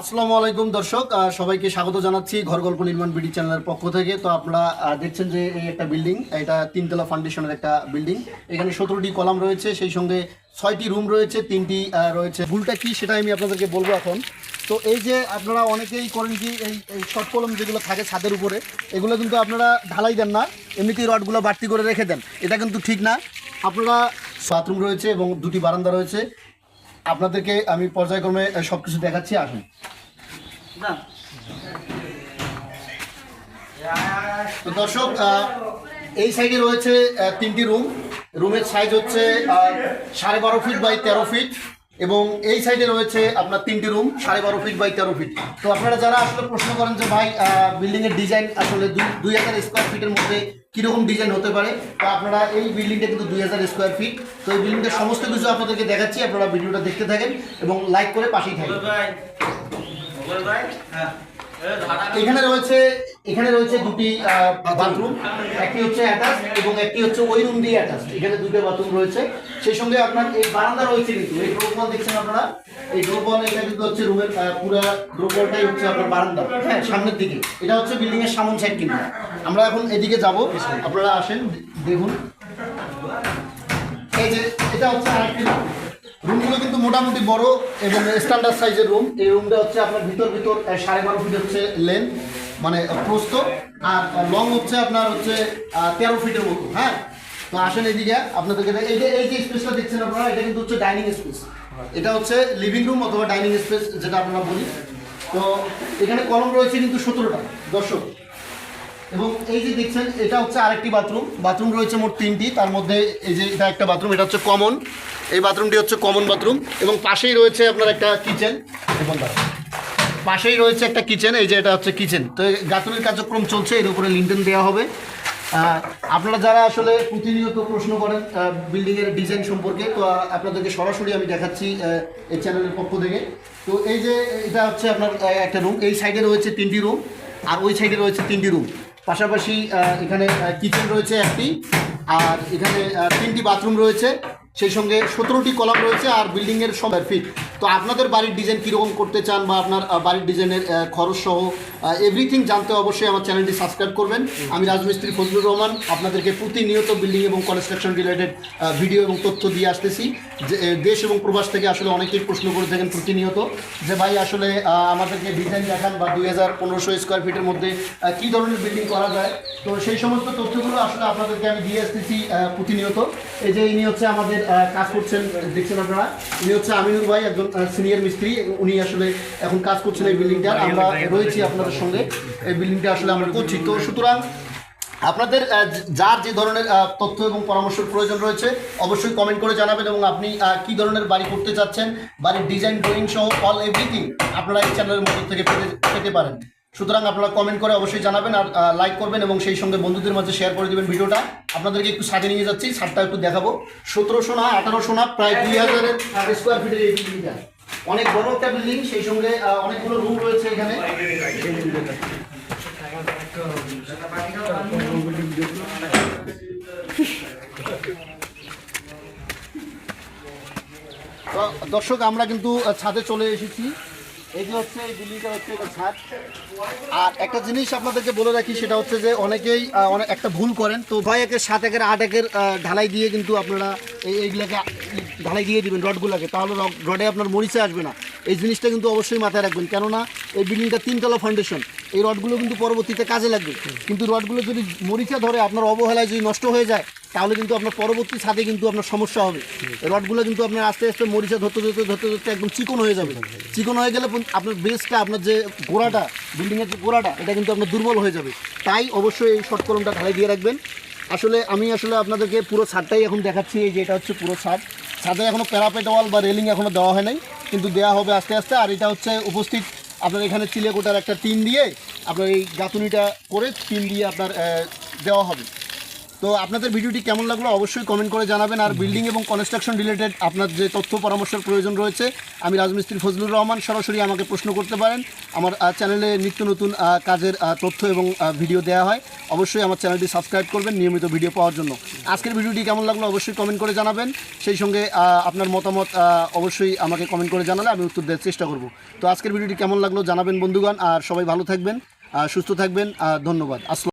আসসালামু আলাইকুম দর্শক সবাইকে স্বাগত জানাচ্ছি ঘর গল্প নির্মাণ বিডি চ্যানেলের পক্ষ থেকে। তো আপনারা দেখছেন যে এই একটা বিল্ডিং, এটা তিনতলা ফাউন্ডেশনের একটা বিল্ডিং। এখানে সতেরোটি কলাম রয়েছে, সেই সঙ্গে ছয়টি রুম রয়েছে, তিনটি রয়েছে। ভুলটা কি সেটা আমি আপনাদেরকে বলব এখন। তো এই যে আপনারা অনেকেই করেন কি, এই এই শর্ট কলম যেগুলো থাকে ছাদের উপরে, এগুলো কিন্তু আপনারা ঢালাই দেন না, এমনিতেই রডগুলো বাড়তি করে রেখে দেন। এটা কিন্তু ঠিক না। আপনারা বাথরুম রয়েছে এবং দুটি বারান্দা রয়েছে। আপনাদেরকে আমি পর্যায়ক্রমে সব কিছু দেখাচ্ছি আসুন। তো দর্শক এই সাইডে রয়েছে তিনটি রুম। রুমের সাইজ হচ্ছে সাড়ে বারো ফিট বাই তেরো ফিট এবং এই সাইডে রয়েছে আপনার তিনটি রুম, সাড়ে বারো ফিট বাই তেরো ফিট তো আপনারা যারা আসলে প্রশ্ন করেন যে ভাই বিল্ডিং এর ডিজাইন আসলে দুই হাজার স্কোয়ার ফিটের মধ্যে কীরকম ডিজাইন হতে পারে, তো আপনারা এই বিল্ডিংটা কিন্তু দুই হাজার স্কোয়ার ফিট তো এই বিল্ডিংটা সমস্ত কিছু আপনাদেরকে দেখাচ্ছি, আপনারা ভিডিওটা দেখতে থাকেন এবং লাইক করে পাশেই থাকেন এখানে রয়েছে এখানে রয়েছে দুটি বাথরুম একটি হচ্ছে অ্যাটাচ এবং একটি হচ্ছে ওই রুম দিয়ে অ্যাটাচ এখানে দুটো বাথরুম রয়েছে। সেই সঙ্গে আপনার এই বারান্দা রয়েছে কিন্তু, এই ডোরবল দেখছেন আপনারা? এই ডোরবল এটা কিন্তু হচ্ছে রুমের পুরো ডোরবলটাই হচ্ছে আপনার বারান্দা। হ্যাঁ সামনের দিকে। এটা হচ্ছে বিল্ডিং এর সামন সাইড কিন্তু। আমরা এখন এদিকে যাব। আপনারা আসেন, দেখুন। এই যে, এটা হচ্ছে আরেকটি রুমগুলো কিন্তু মোটামুটি বড় এবং স্ট্যান্ডার্ড সাইজের রুম এই রুমটা হচ্ছে আপনার ভিতর ভিতর সাড়ে বারো ফিট হচ্ছে লেন্থ মানে প্রস্থ। আর লং হচ্ছে আপনার হচ্ছে তেরো ফিটের মতো হ্যাঁ? তো আসেন এদিকে, আপনাদেরকে এই যে এই যে স্পেসটা দেখছেন আপনারা, এটা কিন্তু হচ্ছে ডাইনিং স্পেস এটা হচ্ছে লিভিং রুম অথবা ডাইনিং স্পেস যেটা আপনারা বলি। তো এখানে কলম রয়েছে কিন্তু সতেরোটা, দর্শক। এবং এই যে দেখছেন, এটা হচ্ছে আরেকটি বাথরুম বাথরুম রয়েছে মোট তিনটি, তার মধ্যে এই যে এটা একটা বাথরুম এটা হচ্ছে কমন এই বাথরুমটি হচ্ছে কমন বাথরুম এবং পাশেই রয়েছে আপনার একটা কিচেন এবং পাশেই রয়েছে একটা কিচেন এই যে এটা হচ্ছে কিচেন তো গাঁথনির কার্যক্রম চলছে, এর উপরে লিন্টেন দেওয়া হবে। আপনারা যারা আসলে প্রতিনিয়ত প্রশ্ন করেন বিল্ডিংয়ের ডিজাইন সম্পর্কে, তো আপনাদেরকে সরাসরি আমি দেখাচ্ছি এই চ্যানেলের পক্ষ থেকে। তো এই যে, এটা হচ্ছে আপনার একটা রুম এই সাইডে রয়েছে তিনটি রুম আর ওই সাইডে রয়েছে তিনটি রুম পাশাপাশি এখানে কিচেন রয়েছে একটি, আর এখানে তিনটি বাথরুম রয়েছে। সেই সঙ্গে সতেরোটি কলাম রয়েছে আর বিল্ডিংয়ের সময় ফিট তো আপনাদের বাড়ির ডিজাইন কীরকম করতে চান বা আপনার বাড়ির ডিজাইনের খরচ সহ এভরিথিং জানতে অবশ্যই আমার চ্যানেলটি সাবস্ক্রাইব করবেন। আমি রাজমিস্ত্রি ফজলুর রহমান, আপনাদেরকে প্রতিনিয়ত বিল্ডিং এবং কনস্ট্রাকশন রিলেটেড ভিডিও এবং তথ্য দিয়ে আসতেছি। যে দেশ এবং প্রবাস থেকে আসলে অনেকেই প্রশ্ন করে থাকেন প্রতিনিয়ত যে ভাই আসলে আমাদেরকে ডিজাইন দেখান বা দুই হাজার পনেরোশো স্কোয়ার ফিটের মধ্যে কী ধরনের বিল্ডিং করা যায়? তো সেই সমস্ত তথ্যগুলো আসলে আপনাদেরকে আমি দিয়ে আসতেছি প্রতিনিয়ত। এই যে ইনি হচ্ছে আমাদের কাজ করছেন দেখছেন আপনারা? ইনি হচ্ছে আমিনুর ভাই একজন সিনিয়র মিস্ত্রি। উনি আসলে এখন কাজ করছেন এই বিল্ডিংটা আমরা রয়েছি আপনাদের সঙ্গে। এই বিল্ডিংটা আসলে আমরা করছি। তো সুতরাং আপনাদের যার যে ধরনের তথ্য এবং পরামর্শের প্রয়োজন রয়েছে, অবশ্যই কমেন্ট করে জানাবেন এবং আপনি কি ধরনের বাড়ি করতে চাচ্ছেন, বাড়ির ডিজাইন ড্রয়িং সহ অল এভরিথিং আপনারা এই চ্যানেলের মধ্যে থেকে পেতে পেতে পারেন। সুতরাং আপনারা কমেন্ট করে অবশ্যই জানাবেন আর লাইক করবেন এবং সেই সঙ্গে বন্ধুদের মাঝে শেয়ার করে দেবেন ভিডিওটা। আপনাদেরকে একটু সাজে নিয়ে যাচ্ছি, ছাদটা একটু দেখাবো। সতেরোশো না আঠারোশো না প্রায় দুই হাজারের স্কোয়ার ফিটের এই বিল্ডিংটা অনেক বড় একটা বিল্ডিং সেই সঙ্গে অনেকগুলো রুম রয়েছে এখানে। দর্শক, আমরা কিন্তু ছাদে চলে এসেছি। এই যে হচ্ছে, এই হচ্ছে ছাদ। আর একটা জিনিস আপনাদেরকে বলে রাখি, সেটা হচ্ছে যে অনেকেই অনেক একটা ভুল করেন। তো ছয় একের সাত একের আট একের ঢালাই দিয়ে কিন্তু আপনারা এই এইগুলোকে ঢালাই দিয়ে দিবেন রডগুলোকে, তাহলে রড- আপনার মরিচে আসবে না। এই জিনিসটা কিন্তু অবশ্যই মাথায় রাখবেন। কেননা এই বিল্ডিংটা তিনতলা ফাউন্ডেশন এই রডগুলো কিন্তু পরবর্তীতে কাজে লাগবে। কিন্তু রডগুলো যদি মরিচা ধরে আপনার অবহেলায় যদি নষ্ট হয়ে যায়, তাহলে কিন্তু আপনার পরবর্তী ছাদে কিন্তু আপনার সমস্যা হবে। রডগুলো কিন্তু আপনার আস্তে আস্তে মরিচা ধরতে ধরতে ধরতে ধরতে একদম চিকন হয়ে যাবে। চিকন হয়ে গেলে আপনার বেসটা, আপনার যে গোড়াটা, বিল্ডিংয়ের যে গোড়াটা, এটা কিন্তু আপনার দুর্বল হয়ে যাবে। তাই অবশ্যই এই শর্ট কলমটা ঢালাই দিয়ে রাখবেন। আসলে আমি আসলে আপনাদেরকে পুরো ছাদটাই এখন দেখাচ্ছি। এই যে এটা হচ্ছে পুরো ছাদ। ছাদে এখনও প্যারাপেট ওয়াল বা রেলিং এখনও দেওয়া হয় নাই, কিন্তু দেওয়া হবে আস্তে আস্তে। আর এটা হচ্ছে উপস্থিত আপনার এখানে চিলেকোটার একটা টিন দিয়ে আপনার এই গাঁথুনিটা করে টিন দিয়ে আপনার দেওয়া হবে। তো আপনাদের ভিডিওটি কেমন লাগল অবশ্যই কমেন্ট করে জানাবেন। আর বিল্ডিং এবং কনস্ট্রাকশন রিলেটেড আপনার যে তথ্য পরামর্শের প্রয়োজন রয়েছে, আমি রাজমিস্ত্রি ফজলুর রহমান সরাসরি আমাকে প্রশ্ন করতে পারেন। আমার চ্যানেলে নিত্য নতুন কাজের তথ্য এবং ভিডিও দেওয়া হয়। অবশ্যই আমার চ্যানেলটি সাবস্ক্রাইব করবেন নিয়মিত ভিডিও পাওয়ার জন্য। আজকের ভিডিওটি কেমন লাগল অবশ্যই কমেন্ট করে জানাবেন। সেই সঙ্গে আপনার মতামত অবশ্যই আমাকে কমেন্ট করে জানালে আমি উত্তর দেওয়ার চেষ্টা করব। তো আজকের ভিডিওটি কেমন লাগল জানাবেন বন্ধুগণ। আর সবাই ভালো থাকবেন সুস্থ থাকবেন ধন্যবাদ। আসসালাম